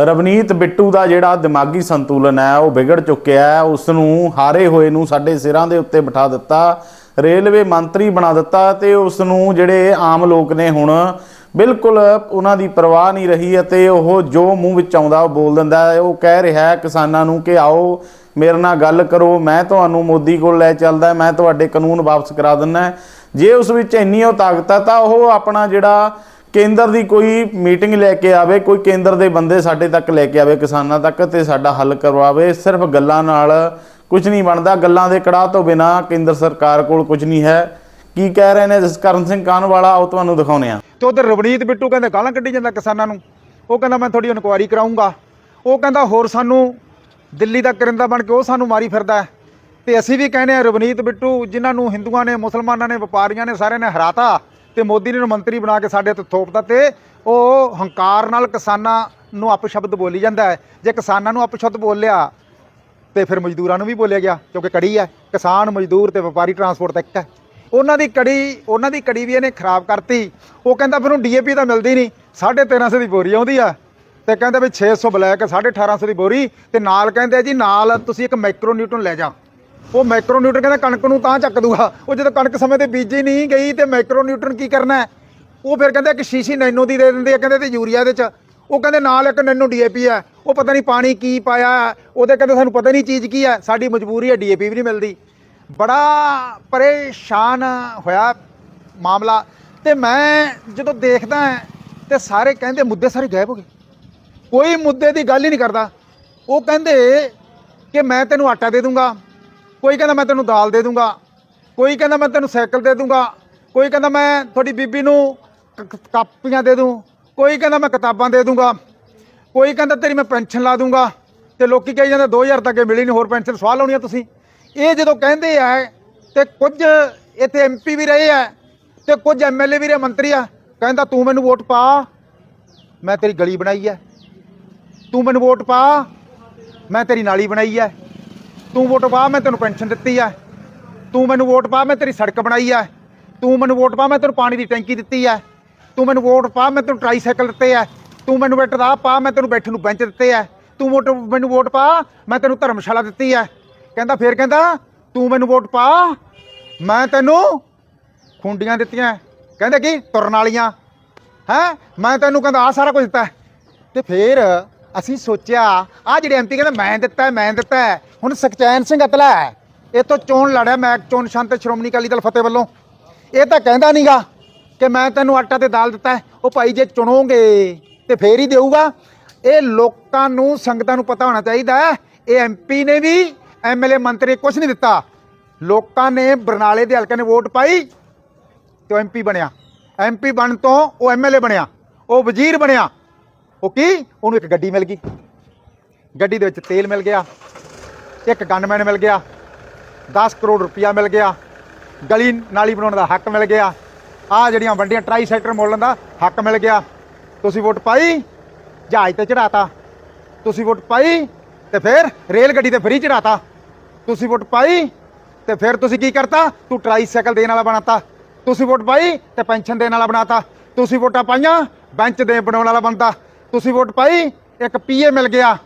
ਰਵਨੀਤ ਬਿੱਟੂ ਦਾ ਜਿਹੜਾ ਦਿਮਾਗੀ ਸੰਤੁਲਨ ਹੈ, ਉਹ ਵਿਗੜ ਚੁੱਕਿਆ ਹੈ। ਉਸ ਨੂੰ ਹਾਰੇ ਹੋਏ ਨੂੰ ਸਾਡੇ ਸਿਰਾਂ ਦੇ ਉੱਤੇ ਬਿਠਾ ਦਿੱਤਾ, ਰੇਲਵੇ ਮੰਤਰੀ ਬਣਾ ਦਿੱਤਾ ਤੇ ਉਸ ਨੂੰ ਜਿਹੜੇ ਆਮ ਲੋਕ ਨੇ ਹੁਣ ਬਿਲਕੁਲ ਉਹਨਾਂ ਦੀ ਪਰਵਾਹ ਨਹੀਂ ਰਹੀ ਅਤੇ ਉਹ ਜੋ ਮੂੰਹ ਵਿੱਚ ਆਉਂਦਾ ਉਹ ਬੋਲ ਦਿੰਦਾ ਉਹ ਕਹਿ ਰਿਹਾ ਕਿਸਾਨਾਂ ਨੂੰ ਕਿ ਆਓ, ਮੇਰੇ ਨਾਲ ਗੱਲ ਕਰੋ, ਮੈਂ ਤੁਹਾਨੂੰ ਮੋਦੀ ਕੋਲ ਲੈ ਚੱਲਦਾ, ਮੈਂ ਤੁਹਾਡੇ ਕਾਨੂੰਨ ਵਾਪਸ ਕਰਾ ਦਿੰਦਾ ਜੇ ਉਸ ਵਿੱਚ ਇੰਨੀ ਉਹ ਤਾਕਤ ਹੈ ਤਾਂ ਉਹ ਆਪਣਾ ਜਿਹੜਾ ਕੇਂਦਰ ਦੀ ਕੋਈ ਮੀਟਿੰਗ ਲੈ ਕੇ ਆਵੇ, ਕੋਈ ਕੇਂਦਰ ਦੇ ਬੰਦੇ ਸਾਡੇ ਤੱਕ ਲੈ ਕੇ ਆਵੇ, ਕਿਸਾਨਾਂ ਤੱਕ ਤੇ ਸਾਡਾ ਹੱਲ ਕਰਵਾਵੇ, ਸਿਰਫ ਗੱਲਾਂ ਨਾਲ ਕੁਝ ਨਹੀਂ ਬਣਦਾ। ਗੱਲਾਂ ਦੇ ਕੜਾਹ ਤੋਂ ਬਿਨਾ ਕੇਂਦਰ ਸਰਕਾਰ ਕੋਲ ਕੁਝ ਨਹੀਂ ਹੈ। ਕੀ ਕਹਿ ਰਹੇ ਨੇ ਜਸਕਰਨ ਸਿੰਘ ਕਾਹਨਵਾਲਾ? ਉਹ ਤੁਹਾਨੂੰ ਦਿਖਾਉਨੇ ਆ ਤੇ ਉਧਰ ਰਵਨੀਤ ਬਿੱਟੂ ਕਹਿੰਦੇ, ਗਾਲਾਂ ਕੱਢੀ ਜਾਂਦਾ ਕਿਸਾਨਾਂ ਨੂੰ। ਉਹ ਕਹਿੰਦਾ, ਮੈਂ ਤੁਹਾਡੀ ਇਨਕੁਆਇਰੀ ਕਰਾਉਂਗਾ ਉਹ ਕਹਿੰਦਾ, ਹੋਰ ਸਾਨੂੰ ਦਿੱਲੀ ਦਾ ਕਰਿੰਦਾ ਬਣ ਕੇ ਉਹ ਸਾਨੂੰ ਮਾਰੀ ਫਿਰਦਾ ਤੇ ਅਸੀਂ ਵੀ ਕਹਿੰਦੇ ਆ ਰਵਨੀਤ ਬਿੱਟੂ, ਜਿਨ੍ਹਾਂ ਨੂੰ ਹਿੰਦੂਆਂ ਨੇ, ਮੁਸਲਮਾਨਾਂ ਨੇ, ਵਪਾਰੀਆਂ ਨੇ ਸਾਰਿਆਂ ਨੇ ਹਰਾਤਾ ਤੇ ਮੋਦੀ ਨੇ ਉਹਨੂੰ ਮੰਤਰੀ ਬਣਾ ਕੇ ਸਾਡੇ ਤੇ ਥੋਪਤਾ ਤੇ ਉਹ ਹੰਕਾਰ ਨਾਲ ਕਿਸਾਨਾਂ ਨੂੰ ਅਪਸ਼ਬਦ ਬੋਲੀ ਜਾਂਦਾ ਹੈ। ਜੇ ਕਿਸਾਨਾਂ ਨੂੰ ਅਪਸ਼ਬਦ ਬੋਲਿਆ, ਤੇ ਫਿਰ ਮਜ਼ਦੂਰਾਂ ਨੂੰ ਵੀ ਬੋਲਿਆ ਗਿਆ, ਕਿਉਂਕਿ ਕੜੀ ਹੈ। ਕਿਸਾਨ, ਮਜ਼ਦੂਰ ਤੇ ਵਪਾਰੀ ਟਰਾਂਸਪੋਰਟ ਤਾਂ ਇੱਕ ਹੈ। ਉਹਨਾਂ ਦੀ ਕੜੀ, ਉਹਨਾਂ ਦੀ ਕੜੀ ਵੀ ਇਹਨੇ ਖਰਾਬ ਕਰਤੀ। ਉਹ ਕਹਿੰਦਾ ਫਿਰ ਉਹ ਡੀਏਪੀ ਤਾਂ ਮਿਲਦੀ ਨਹੀਂ। 1350 ਦੀ ਬੋਰੀ ਆਉਂਦੀ ਆ। ਤੇ ਕਹਿੰਦੇ ਵੀ 600 ਬਲੈਕ 1850 ਦੀ ਬੋਰੀ। ਤੇ ਨਾਲ ਕਹਿੰਦੇ ਜੀ, ਨਾਲ ਤੁਸੀਂ ਇੱਕ ਮਾਈਕਰੋ ਨਿਊਟਨ ਲੈ ਜਾ ਉਹ ਮਾਈਕਰੋ ਨਿਊਟਨ ਕਹਿੰਦਾ ਕਣਕ ਨੂੰ ਤਾਂ ਚੱਕ ਦੂਗਾ। ਉਹ ਜਦੋਂ ਕਣਕ ਸਮੇਂ ਤੇ ਬੀਜੀ ਨਹੀਂ ਗਈ ਤੇ ਮਾਈਕਰੋ ਨਿਊਟਨ ਕੀ ਕਰਨਾ ਉਹ ਫਿਰ ਕਹਿੰਦੇ ਇੱਕ ਸ਼ੀਸ਼ੀ ਨੈਨੋ ਦੀ ਦੇ ਦਿੰਦੇ ਆ, ਕਹਿੰਦੇ ਤੇ ਯੂਰੀਆ ਦੇ ਚ। ਉਹ ਕਹਿੰਦੇ ਨਾਲ ਇੱਕ ਨੈਨੋ ਡੀਏਪੀ ਹੈ। ਉਹ ਪਤਾ ਨਹੀਂ ਪਾਣੀ ਕੀ ਪਾਇਆ ਉਹਦੇ ਕਹਿੰਦੇ ਸਾਨੂੰ ਪਤਾ ਨਹੀਂ ਚੀਜ਼ ਕੀ ਹੈ। ਸਾਡੀ ਮਜਬੂਰੀ ਹੈ ਡੀਏਪੀ ਵੀ ਨਹੀਂ ਮਿਲਦੀ। ਬੜਾ ਪਰੇਸ਼ਾਨ ਹੋਇਆ ਮਾਮਲਾ। ਤੇ ਮੈਂ ਜਦੋਂ ਦੇਖਦਾ ਤੇ ਸਾਰੇ ਕਹਿੰਦੇ ਮੁੱਦੇ ਸਾਰੇ ਗਾਇਬ ਹੋ ਗਏ। ਕੋਈ ਮੁੱਦੇ ਦੀ ਗੱਲ ਹੀ ਨਹੀਂ ਕਰਦਾ। ਉਹ ਕਹਿੰਦੇ ਕਿ ਮੈਂ ਤੈਨੂੰ ਆਟਾ ਦੇ ਦੂੰਗਾ। ਕੋਈ ਕਹਿੰਦਾ ਮੈਂ ਤੈਨੂੰ ਦਾਲ ਦੇ ਦੂੰਗਾ, ਕੋਈ ਕਹਿੰਦਾ ਮੈਂ ਤੈਨੂੰ ਸਾਈਕਲ ਦੇ ਦੂੰਗਾ, ਕੋਈ ਕਹਿੰਦਾ ਮੈਂ ਤੁਹਾਡੀ ਬੀਬੀ ਨੂੰ ਕ- ਕਾਪੀਆਂ ਦੇ ਦੂੰ, ਕੋਈ ਕਹਿੰਦਾ ਮੈਂ ਕਿਤਾਬਾਂ ਦੇ ਦੂੰਗਾ, ਕੋਈ ਕਹਿੰਦਾ ਤੇਰੀ ਮੈਂ ਪੈਨਸ਼ਨ ਲਾ ਦੂੰਗਾ, ਤੇ ਲੋਕੀ ਕਹੀ ਜਾਂਦੇ 2000 ਤੱਕ ਇਹ ਮਿਲੀ ਨਹੀਂ ਹੋਰ ਪੈਨਸ਼ਨ ਸਵਾਲ ਲਾਉਣੀ ਆ ਤੁਸੀਂ। ਇਹ ਜਦੋਂ ਕਹਿੰਦੇ ਆ, ਤੇ ਕੁਝ ਇੱਥੇ ਐਮਪੀ ਵੀ ਰਹੇ ਆ, ਤੇ ਕੁਝ ਐਮਐਲਏ ਵੀ ਰਹੇ, ਮੰਤਰੀ ਆ, ਕਹਿੰਦਾ ਤੂੰ ਮੈਨੂੰ ਵੋਟ ਪਾ, ਮੈਂ ਤੇਰੀ ਗਲੀ ਬਣਾਈ ਐ ਤੂੰ ਮੈਨੂੰ ਵੋਟ ਪਾ, ਮੈਂ ਤੇਰੀ ਨਾਲੀ ਬਣਾਈ ਐ ਤੂੰ ਵੋਟ ਪਾ, ਮੈਂ ਤੈਨੂੰ ਪੈਨਸ਼ਨ ਦਿੱਤੀ ਐ ਤੂੰ ਮੈਨੂੰ ਵੋਟ ਪਾ, ਮੈਂ ਤੇਰੀ ਸੜਕ ਬਣਾਈ ਐ ਤੂੰ ਮੈਨੂੰ ਵੋਟ ਪਾ, ਮੈਂ ਤੈਨੂੰ ਪਾਣੀ ਦੀ ਟੈਂਕੀ ਦਿੱਤੀ ਐ ਤੂੰ ਮੈਨੂੰ ਵੋਟ ਪਾ, ਮੈਂ ਤੈਨੂੰ ਟਰਾਈਸਾਈਕਲ ਦਿੱਤੇ ਐ ਤੂੰ ਮੈਨੂੰ ਵੋਟ ਦਾ ਪਾ, ਮੈਂ ਤੈਨੂੰ ਬੈਠਣ ਨੂੰ ਬੈਂਚ ਦਿੱਤੇ ਐ ਤੂੰ ਵੋਟ, ਮੈਨੂੰ ਵੋਟ ਪਾ, ਮੈਂ ਤੈਨੂੰ ਧਰਮਸ਼ਾਲਾ ਦਿੱਤੀ ਐ ਕਹਿੰਦਾ, ਫੇਰ ਕਹਿੰਦਾ, ਤੂੰ ਮੈਨੂੰ ਵੋਟ ਪਾ, ਮੈਂ ਤੈਨੂੰ ਖੁੰਡੀਆਂ ਦਿੱਤੀਆਂ। ਕਹਿੰਦੇ ਕੀ? ਤੁਰਨ ਵਾਲੀਆਂ। ਹੈ? ਮੈਂ ਤੈਨੂੰ ਕਹਿੰਦਾ ਆ ਸਾਰਾ ਕੁਝ ਦਿੱਤਾ। ਹੈ। ਤੇ ਫੇਰ ਅਸੀਂ ਸੋਚਿਆ ਆ ਜਿਹੜੇ ਐਮਪੀ ਕਹਿੰਦਾ, ਮੈਂ ਦਿੱਤਾ ਮੈਂ ਦਿੱਤਾ ਹੁਣ ਸੁਖਚੈਨ ਸਿੰਘ ਅਤਲਾ ਹੈ। ਇਹ ਤੋਂ ਚੋਣ ਲੜਿਆ ਮੈਂ, ਚੋਣ ਸ਼ਾਂਤ ਸ਼੍ਰੋਮਣੀ ਅਕਾਲੀ ਦਲ ਫਤਿਹ ਵੱਲੋਂ। ਇਹ ਤਾਂ ਕਹਿੰਦਾ ਨਹੀਂਗਾ ਕਿ ਮੈਂ ਤੈਨੂੰ ਆਟਾ ਤੇ ਦਾਲ ਦਿੱਤਾ ਉਹ ਭਾਈ ਜੇ ਚੁਣੋਗੇ ਤੇ ਫੇਰ ਹੀ ਦੇਊਗਾ। ਇਹ ਲੋਕਾਂ ਨੂੰ, ਸੰਗਤਾਂ ਨੂੰ ਪਤਾ ਹੋਣਾ ਚਾਹੀਦਾ ਹੈ। ਇਹ ਐਮਪੀ ਨੇ ਵੀ ਐਮਐਲਏ ਮੰਤਰੀ ਕੁਝ ਨਹੀਂ ਦਿੱਤਾ। ਲੋਕਾਂ ਨੇ ਬਰਨਾਲੇ ਦੇ ਹਲਕੇ ਨੇ ਵੋਟ ਪਾਈ ਤੇ ਉਹ ਐਮਪੀ ਬਣਿਆ। ਐਮਪੀ ਬਣ ਤੋਂ ਉਹ ਐਮਐਲਏ ਬਣਿਆ। ਉਹ ਵਜ਼ੀਰ ਬਣਿਆ। ਉਹ ਕੀ? ਉਹਨੂੰ ਇੱਕ ਗੱਡੀ ਮਿਲ ਗਈ। ਗੱਡੀ ਦੇ ਵਿੱਚ ਤੇਲ ਮਿਲ ਗਿਆ, ਇੱਕ ਗਨਮੈਨ ਮਿਲ ਗਿਆ 10 ਕਰੋੜ ਰੁਪਇਆ ਮਿਲ ਗਿਆ, ਗਲੀ ਨਾਲੀ ਬਣਾਉਣ ਦਾ ਹੱਕ ਮਿਲ ਗਿਆ ਆ ਜਿਹੜੀਆਂ ਵੱਡੀਆਂ ਟਰਾਈ ਸੈਕਟਰ ਮੋਲਣ ਦਾ ਹੱਕ ਮਿਲ ਗਿਆ। ਤੁਸੀਂ ਵੋਟ ਪਾਈ, ਜਹਾਜ਼ ਤੇ ਚੜਾਤਾ ਤੁਸੀਂ ਵੋਟ ਪਾਈ ਤੇ ਫਿਰ ਰੇਲ ਗੱਡੀ ਤੇ ਫਰੀ ਚੜਾਤਾ ਤੁਸੀਂ ਵੋਟ ਪਾਈ ਤੇ ਫਿਰ ਤੁਸੀਂ ਕੀ ਕਰਤਾ? ਤੂੰ ਟਰਾਈ ਸਾਈਕਲ ਦੇਣ ਵਾਲਾ ਬਣਾਤਾ। ਤੁਸੀਂ ਵੋਟ ਪਾਈ ਤੇ ਪੈਨਸ਼ਨ ਦੇਣ ਵਾਲਾ ਬਣਾਤਾ। ਤੁਸੀਂ ਵੋਟਾਂ ਪਾਈਆਂ, ਬੈਂਚ ਦੇ ਬਣਾਉਣ ਵਾਲਾ ਬਣਦਾ। ਤੁਸੀਂ ਵੋਟ ਪਾਈ, ਇੱਕ ਪੀਏ ਮਿਲ ਗਿਆ,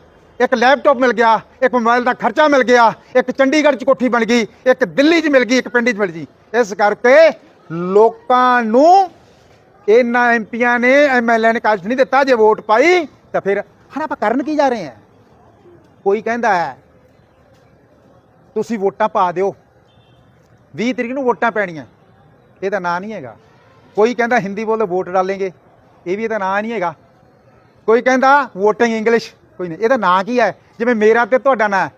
ਇੱਕ ਲੈਪਟਾਪ ਮਿਲ ਗਿਆ, ਇੱਕ ਮੋਬਾਈਲ ਦਾ ਖਰਚਾ ਮਿਲ ਗਿਆ, ਇੱਕ ਚੰਡੀਗੜ੍ਹ 'ਚ ਕੋਠੀ ਬਣ ਗਈ, ਇੱਕ ਦਿੱਲੀ 'ਚ ਮਿਲ ਗਈ, ਇੱਕ ਪਿੰਡ 'ਚ ਮਿਲ ਗਈ। ਇਸ ਕਰਕੇ ਲੋਕਾਂ ਨੂੰ ਇਹਨਾਂ ਐਮਪੀਆਂ ਨੇ ਐਮਐਲਏ ਨੇ ਕਾਜ ਨਹੀਂ ਦਿੱਤਾ, ਜੇ ਵੋਟ ਪਾਈ, ਤਾਂ ਫਿਰ ਹੁਣ ਆਪਾਂ ਕਰਨ ਕੀ ਜਾ ਰਹੇ ਹਾਂ? ਕੋਈ ਕਹਿੰਦਾ ਹੈ, ਤੁਸੀਂ ਵੋਟਾਂ ਪਾ ਦਿਓ। 20 ਤਰੀਕ ਨੂੰ ਵੋਟਾਂ ਪੈਣੀਆਂ। ਇਹਦਾ ਨਾਂ ਨਹੀਂ ਹੈਗਾ। ਕੋਈ ਕਹਿੰਦਾ ਹਿੰਦੀ ਬੋਲਦੇ ਵੋਟ ਡਾਲेंगे ਇਹ ਵੀ ਇਹਦਾ ਨਾਂ ਨਹੀਂ ਹੈਗਾ। ਕੋਈ ਕਹਿੰਦਾ ਵੋਟਿੰਗ ਇੰਗਲਿਸ਼ ਕੋਈ ਨਹੀਂ। ਇਹਦਾ ਨਾਂ ਕੀ ਹੈ? ਜਿਵੇਂ ਮੇਰਾ ਤੇ ਤੁਹਾਡਾ ਨਾਂ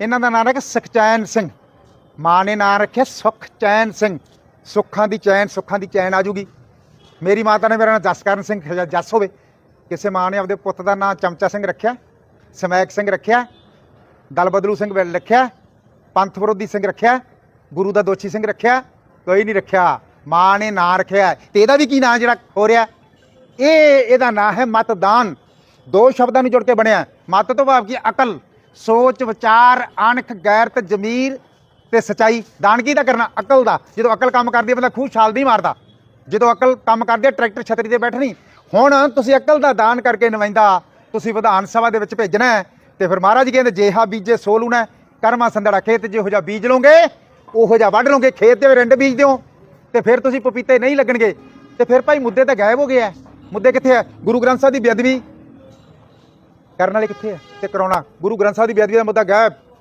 ਇਹਨਾਂ ਦਾ ਨਾਂ ਹੈ ਕਿ ਸੁਖਚੈਨ ਸਿੰਘ। ਮਾਂ ਨੇ ਨਾਂ ਰੱਖਿਆ ਸੁਖਚੈਨ ਸਿੰਘ। ਸੁੱਖਾਂ ਦੀ ਚੈਨ, ਸੁੱਖਾਂ ਦੀ ਚੈਨ ਆ ਜੂਗੀ ਮੇਰੀ ਮਾਤਾ ਨੇ ਮੇਰਾ ਨਾਂ ਜਸਕਰਨ ਸਿੰਘ ਜਾਂ ਜਸ ਹੋਵੇ। ਕਿਸੇ ਮਾਂ ਨੇ ਆਪਦੇ ਪੁੱਤ ਦਾ ਨਾਂ ਚਮਚਾ ਸਿੰਘ ਰੱਖਿਆ ਸਮੈਕ ਸਿੰਘ ਰੱਖਿਆ ਦਲ ਬਦਲੂ ਸਿੰਘ ਵੈਲ ਰੱਖਿਆ, ਪੰਥ ਵਿਰੋਧੀ ਸਿੰਘ ਰੱਖਿਆ, ਗੁਰੂ ਦਾ ਦੋਸ਼ੀ ਸਿੰਘ ਰੱਖਿਆ, ਕੋਈ ਨਹੀਂ ਰੱਖਿਆ। ਮਾਂ ਨੇ ਨਾਂ ਰੱਖਿਆ। ਤੇ ਇਹਦਾ ਵੀ ਕੀ ਨਾਂ ਜਿਹੜਾ ਹੋ ਰਿਹਾ? ਇਹ ਇਹਦਾ ਨਾਂ ਹੈ ਮਤਦਾਨ। ਦੋ ਸ਼ਬਦਾਂ ਨੂੰ ਜੋੜ ਕੇ ਬਣਿਆ। ਮਤ ਤੋਂ ਭਾਵ ਕੀ ਅਕਲ, ਸੋਚ, ਵਿਚਾਰ, ਅਣਖ, ਗੈਰਤ, ਜ਼ਮੀਰ ਤੇ ਸਚਾਈ। ਦਾਨ ਕੀ ਦਾ ਕਰਨਾ? ਅਕਲ ਦਾ। ਜਦੋਂ ਅਕਲ ਕੰਮ ਕਰਦੀ ਹੈ, ਬੰਦਾ ਖੂਹ ਛਾਲ ਨਹੀਂ ਮਾਰਦਾ। ਜਦੋਂ ਅਕਲ ਕੰਮ ਕਰਦੀ ਹੈ, ਟਰੈਕਟਰ ਛਤਰੀ ਤੇ ਬੈਠਣੀ। ਹੁਣ ਤੁਸੀਂ ਅਕਲ ਦਾ ਦਾਨ ਕਰਕੇ ਨਵੈਂਦਾ ਤੁਸੀਂ ਵਿਧਾਨ ਸਭਾ ਦੇ ਵਿੱਚ ਭੇਜਣਾ ਤੇ ਫਿਰ ਮਹਾਰਾਜ ਕਹਿੰਦੇ, ਜੇਹਾ ਬੀਜੇ ਸੋ ਲੂਣਾ ਕਰਮਾ ਸੰਧੜਾ ਖੇਤ ਜਿਹੋ ਜਿਹਾ ਬੀਜ ਲੋਗੇ ਉਹੋ ਜਿਹਾ ਵੱਢ ਲੋਗੇ ਖੇਤ ਦੇ ਵਿੱਚ ਰਿੰਡ ਬੀਜ ਦਿਓ ਤੇ ਫਿਰ ਤੁਸੀਂ ਪਪੀਤੇ ਨਹੀਂ ਲੱਗਣਗੇ ਤੇ ਫਿਰ ਭਾਈ ਮੁੱਦੇ ਤਾਂ ਗਾਇਬ ਹੋ ਗਿਆ ਮੁੱਦੇ ਕਿੱਥੇ ਹੈ ਗੁਰੂ ਗ੍ਰੰਥ ਸਾਹਿਬ ਦੀ ਬੇਅਦਬੀ ਕਰਨ ਵਾਲੇ ਕਿੱਥੇ ਹੈ ਤੇ ਕਰਾਉਣਾ। ਗੁਰੂ ਗ੍ਰੰਥ ਸਾਹਿਬ ਦੀ ਬੇਅਦਬੀ ਦਾ ਮੁੱਦਾ ਗਾਇਬ।